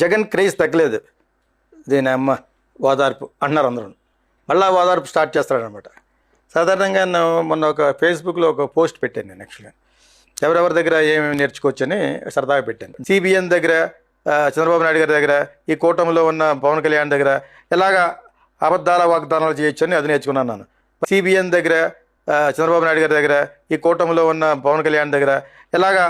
Jagan craze తగ్గలేదు. దీని అమ్మ ఓదార్పు అన్నారు అందరూ. మళ్ళీ ఓదార్పు స్టార్ట్ చేస్తాడనమాట సాధారణంగా మొన్న ఒక ఫేస్బుక్లో ఒక పోస్ట్ పెట్టాను నేను యాక్చువల్గా ఎవరెవరి దగ్గర ఏమేమి నేర్చుకోవచ్చని సరదాగా పెట్టాను. సిబిఎన్ దగ్గర చంద్రబాబు నాయుడు గారి దగ్గర ఈ కూటమిలో ఉన్న పవన్ కళ్యాణ్ దగ్గర ఎలాగా అబద్ధాల వాగ్దానాలు చేయొచ్చని అది నేర్చుకున్నాను నేను. సిబిఎన్ దగ్గర చంద్రబాబు నాయుడు గారి దగ్గర ఈ కూటమిలో ఉన్న పవన్ కళ్యాణ్ దగ్గర ఎలాగా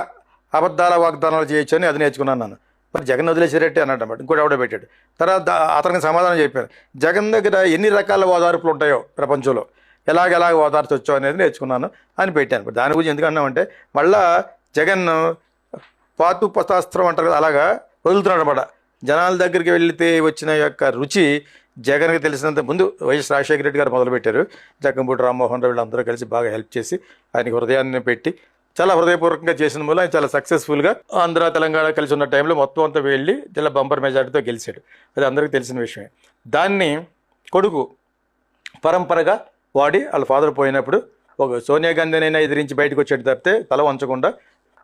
అబద్ధాల వాగ్దానాలు చేయొచ్చని అది నేర్చుకున్నాను నేను. మరి జగన్ వదిలేసారెట్టి అన్నాడు అన్నమాట. ఇంకోటి ఎవడో పెట్టాడు. తర్వాత అతనికి సమాధానం చెప్పాను జగన్ దగ్గర ఎన్ని రకాల ఓదార్పులు ఉంటాయో ప్రపంచంలో. ఎలాగెలాగ ఎలాగ ఓదార్చొచ్చో అనేది నేర్చుకున్నాను అని పెట్టాను. దాని గురించి ఎందుకన్నామంటే మళ్ళా జగన్ పాతు పతాస్త్రం అంటారు కదా అలాగా వదులుతున్నాడు అనమాట జనాల దగ్గరికి వెళితే వచ్చిన యొక్క రుచి జగన్కి తెలిసినంత ముందు వైఎస్ రాజశేఖర రెడ్డి గారు మొదలుపెట్టారు. జగ్గంపూడి రామ్మోహన్ రావు వీళ్ళందరూ కలిసి బాగా హెల్ప్ చేసి ఆయనకి హృదయాన్ని పెట్టి చాలా హృదయపూర్వకంగా చేసిన మూలం ఆయన చాలా సక్సెస్ఫుల్గా ఆంధ్ర తెలంగాణ కలిసి ఉన్న టైంలో మొత్తం అంతా వెళ్ళి జిల్లా బంపర్ మెజార్టీతో గెలిచాడు. అది అందరికీ తెలిసిన విషయమే. దాన్ని కొడుకు పరంపరగా వాడి వాళ్ళ ఫాదర్ పోయినప్పుడు ఒక సోనియా గాంధీనైనా ఎదిరించి బయటకు వచ్చేది తప్పితే తల వంచకుండా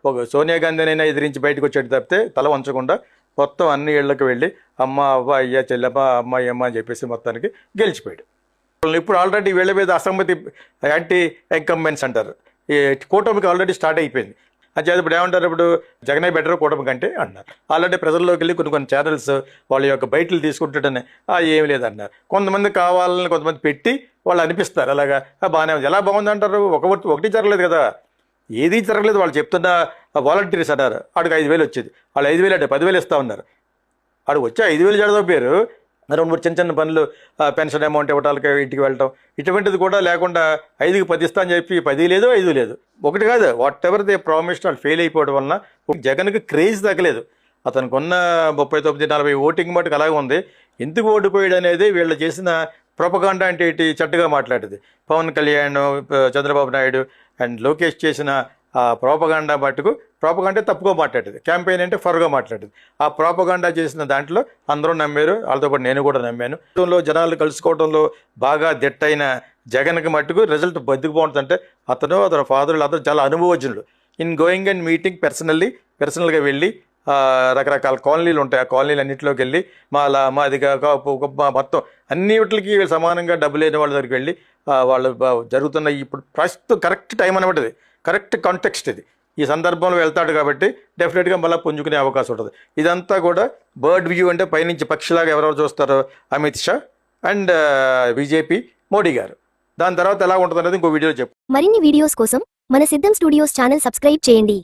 ఒక సోనియా గాంధీనైనా ఎదిరించి బయటకు వచ్చేది తప్పితే తల వంచకుండా మొత్తం అన్ని ఇళ్ళకు వెళ్ళి అమ్మ అవ్వ అయ్య చెల్లెమ్మ అమ్మాయి అమ్మ అని చెప్పేసి మొత్తానికి గెలిచిపోయాడు. ఇప్పుడు ఆల్రెడీ వీళ్ళ మీద అసమ్మతి యాంటీ ఎంకంబెన్స్ అంటారు. కూటమికి ఆల్రెడీ స్టార్ట్ అయిపోయింది. అది ఇప్పుడు ఏమంటారు? ఇప్పుడు జగనే బెటర్ కూటమి కంటే అన్నారు. ఆల్రెడీ ప్రజల్లోకి వెళ్ళి కొన్ని కొన్ని ఛానల్స్ వాళ్ళ యొక్క బయటలు తీసుకుంటుంటేనే "ఆ, ఏమీ లేదన్నారు. కొంతమంది కావాలని కొంతమంది పెట్టి వాళ్ళు అనిపిస్తారు. అలాగా? బాగానే ఉంది. ఎలా బాగుంది అంటారు? ఒక ఒకటి జరగలేదు కదా. ఏది జరగలేదు వాళ్ళు చెప్తున్న వాలంటీర్స్ అన్నారు. ఆడికి ఐదు వేలు వచ్చేది. వాళ్ళు ఐదు వేలు అంటే పదివేలు ఇస్తా ఉన్నారు. ఆడు వచ్చి ఐదు వేలు జడదోపారు రెండు మూడు చిన్న చిన్న పనులు పెన్షన్ అమౌంట్ ఇవ్వటానికి ఇంటికి వెళ్ళటం ఇటువంటిది కూడా లేకుండా ఐదుకి పది ఇస్తా అని చెప్పి పది లేదు ఐదు లేదు. ఒకటి కాదు వాట్ ఎవర్ దే ప్రామిస్ వాళ్ళు ఫెయిల్ అయిపోవడం వలన జగన్కి క్రేజ్ తగ్గలేదు. అతనికి ఉన్న ముప్పై తొమ్మిది నలభై ఓటింగ్ మటుకు అలాగే ఉంది. ఎందుకు ఓడిపోయాడు అనేది వీళ్ళు చేసిన ప్రొపగాండా అంటే ఏంటి చెడ్డగా మాట్లాడేది. పవన్ కళ్యాణ్ చంద్రబాబు నాయుడు అండ్ లోకేష్ చేసిన ప్రోపగాండా మట్టుకు ప్రోపగాండా తప్పుగా మాట్లాడేది. క్యాంపెయిన్ అంటే ఫర్గా మాట్లాడేది. ఆ ప్రోపగాండా చేసిన దాంట్లో అందరూ నమ్మారు. వాళ్ళతో పాటు నేను కూడా నమ్మాను. లో జనాలు కలుసుకోవడంలో బాగా దిట్టైన జగన్కి మట్టుకు రిజల్ట్ బతికిపోతుందంటే అతను అతని ఫాదర్లు అతను చాలా అనుభవజ్ఞులు. In going and meeting personally పర్సనల్గా వెళ్ళి రకరకాల కాలనీలు ఉంటాయి. ఆ కాలనీలు అన్నింటిలోకి వెళ్ళి మా లా మాది కా- కా- పు- మా మొత్తం సమానంగా డబ్బు లేని వాళ్ళ దగ్గరికి వెళ్ళి వాళ్ళు జరుగుతున్న ఇప్పుడు ప్రస్తుతం కరెక్ట్ టైం అనబడ్డది కరెక్ట్ కాంటెక్స్ట్ ఇది. ఈ సందర్భంలో వెళ్తాడు కాబట్టి డెఫినెట్గా మళ్ళీ పుంజుకునే అవకాశం ఉంటుంది. ఇదంతా కూడా బర్డ్ వ్యూ అంటే పైనుంచి పక్షిలాగా ఎవరెవరు చూస్తారో అమిత్ షా అండ్ బీజేపీ మోడీ గారు. దాని తర్వాత ఎలా ఉంటుంది అనేది ఇంకో వీడియో చెప్పు మరిన్ని వీడియోస్ కోసం మన సిద్ధం స్టూడియోస్ ఛానల్ సబ్స్క్రైబ్ చేయండి.